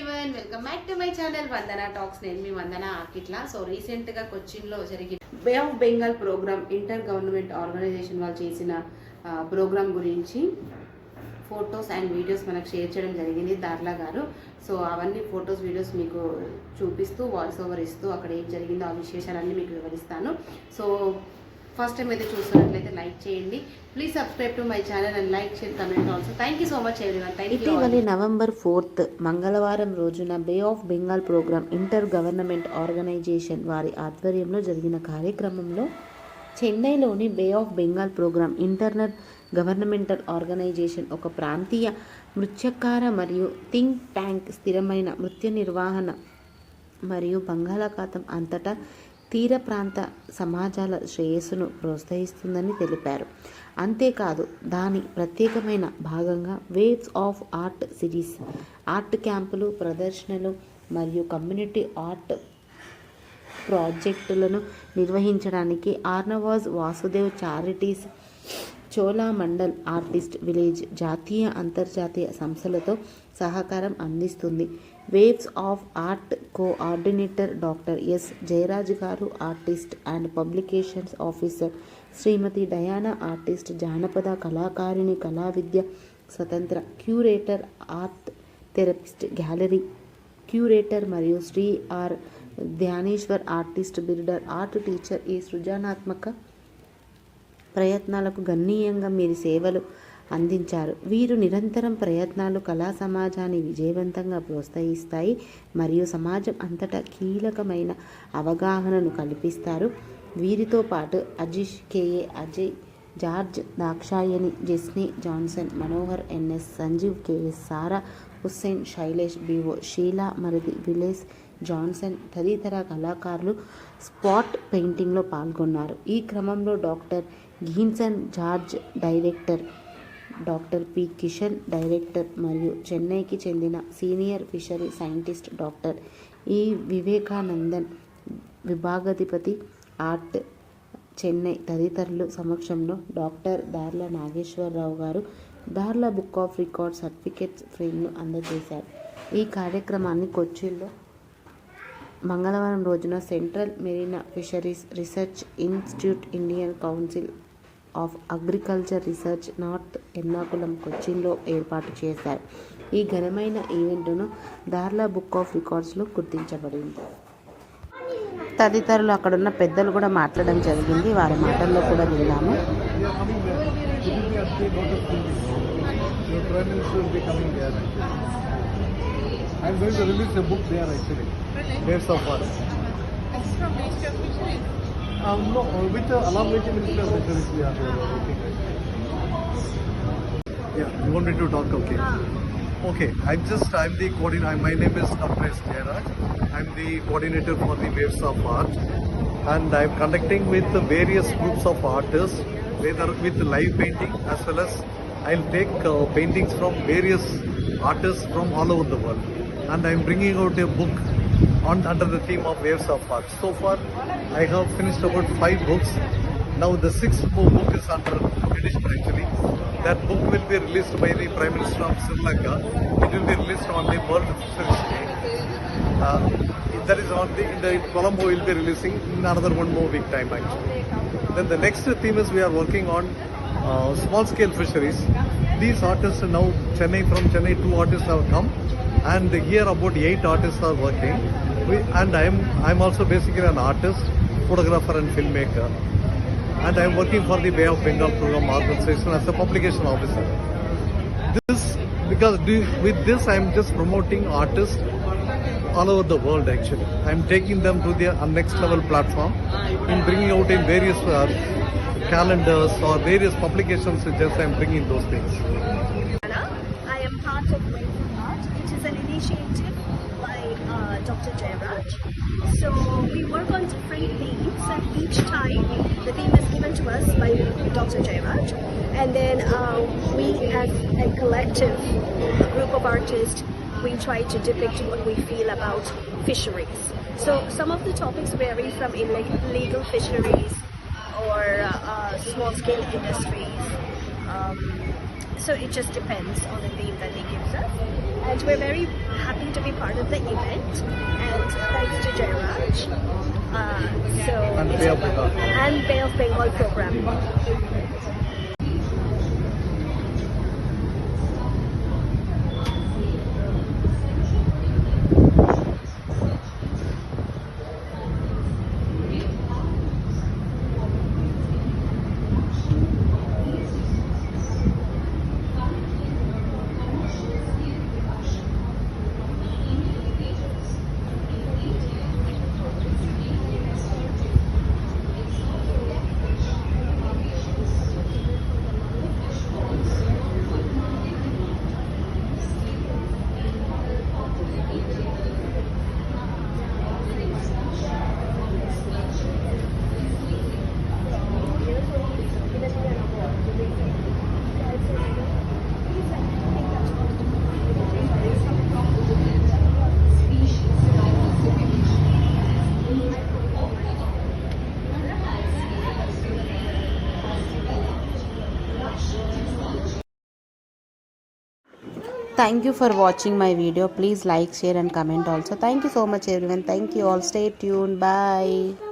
Everyone welcome back to my channel Vandana talks నేను మీ Vandana Akitla. So రీసెంట్గా కొచ్చిన్లో జరిగిన bay of Bengal programme inter government organisation వాళ్ళు చేసిన ప్రోగ్రామ్ గురించి ఫొటోస్ అండ్ వీడియోస్ మనకు షేర్ చేయడం జరిగింది దార్లా గారు. సో అవన్నీ ఫొటోస్ వీడియోస్ మీకు చూపిస్తూ వాయిస్ ఓవర్ ఇస్తూ అక్కడ ఏం జరిగిందో ఆ విశేషాలన్నీ మీకు వివరిస్తాను. సో ఫస్ట్ టైం అయితే చూస్తున్నట్లయితే లైక్ చేయండి. Please subscribe to my channel and like share comment also thank you so much everyone thank you ఇటీవలి నవంబర్ ఫోర్త్ మంగళవారం రోజున bay of Bengal programme inter government organisation వారి ఆధ్వర్యంలో జరిగిన కార్యక్రమంలో చెన్నైలోని bay of Bengal programme internal governmental organisation ఒక ప్రాంతీయ మృత్యకార మరియు థింక్ ట్యాంక్ స్థిరమైన మృత్య నిర్వహణ మరియు బంగాళాఖాతం అంతటా తీర ప్రాంత సమాజాల శ్రేయస్సును ప్రోత్సహిస్తుందని తెలిపారు. అంతేకాదు దాని ప్రత్యేకమైన భాగంగా waves of art series art క్యాంపులు ప్రదర్శనలు మరియు కమ్యూనిటీ ఆర్ట్ ప్రాజెక్టులను నిర్వహించడానికి Arnavaz Vasudev charities Chola Mandal artist village జాతీయ అంతర్జాతీయ సంస్థలతో సహకారం అందిస్తుంది. Waves of art coordinator doctor S. Jayaraj garu artist and publications officer Shrimati Diana artist జానపద కళాకారిణి కళా విద్య స్వతంత్ర curator art therapist gallery curator మరియు Shri R. Dhyaneshwar artist builder art teacher ఈ సృజనాత్మక ప్రయత్నాలకు గణనీయంగా మీరు సేవలు అందించారు. వీరు నిరంతరం ప్రయత్నాలు కళా సమాజాన్ని విజయవంతంగా ప్రోత్సహిస్తాయి మరియు సమాజం అంతటా కీలకమైన అవగాహనను కల్పిస్తారు. వీరితో పాటు Ajeesh K A Ajay George Dakshayani Jesny Johnson Manohar N S Sanjeev K S Sara Hussain Shailesh BO Sheela మరిది విలేస్ జాన్సన్ తదితర కళాకారులు స్పాట్ పెయింటింగ్లో పాల్గొన్నారు. ఈ క్రమంలో doctor Ginson George director doctor P. Kishan director మరియు చెన్నైకి చెందిన సీనియర్ ఫిషరీ సైంటిస్ట్ డాక్టర్ ఈ వివేకానందన్ విభాగాధిపతి ఆర్ట్ చెన్నై తదితరులు సమక్షంలో doctor Darla Nageswara Rao Darla book of record certificates ఫ్రేమ్ను అందజేశారు. ఈ కార్యక్రమాన్ని కొచ్చిలో మంగళవారం రోజున Central Marine Fisheries Research Institute Indian Council of Agriculture Research North Ernakulam కొచ్చిన్లో ఏర్పాటు చేశారు. ఈ ఘనమైన ఈవెంట్ను దార్లా బుక్ ఆఫ్ రికార్డ్స్లో గుర్తించబడింది. తదితరులు అక్కడ ఉన్న పెద్దలు కూడా మాట్లాడడం జరిగింది. వారి మాటల్లో కూడా విన్నాము. Um, no, with the, along with the Minister we are. Yeah, you want me to talk? Okay. Okay, I'm just, I'm the coordinator, my name is. S. Jairaj. I'm the coordinator for the Waves of Art and I'm conducting with various groups of artists, whether with live painting as well as I'll take uh, paintings from various artists from all over the world and I'm bringing out a book on under the theme of Waves of Art. So far, I have finished about five books. Now the sixth book is under edition actually. That book will be released by the Prime Minister of Sri Lanka. It will be released on the World Fisheries Day. Uh, that is on the, in the Colombo will be releasing in another one more week time actually. Then the next theme is we are working on uh, small scale fisheries. These artists now Chennai from Chennai two artists have come and here about eight artists are working. We, and I am I am also basically an artist, photographer and filmmaker. And I am working for the Bay of Bengal program organization as a publication officer. This because with this I am just promoting artists all over the world actually. I am taking them to the next level platform in bringing out in various uh, calendars or various publications. Just I am bringing those things. I am part of. It is an initiative by uh, Dr. Jairaj. So we work on different themes, and each time the theme is given to us by Dr. Jairaj. And then uh, we, as a collective group of artists, we try to depict what we feel about fisheries. So some of the topics vary from illegal fisheries or uh, uh, small-scale industries. Um, so it just depends on the theme that they give us. And we're very happy to be part of the event. And thanks to Jairaj. Uh, so And it's Bay of Bengal. and Bay of Bengal program. Thank you for watching my video. Please like share and comment also. Thank you so much everyone. Thank you all. Stay tuned. Bye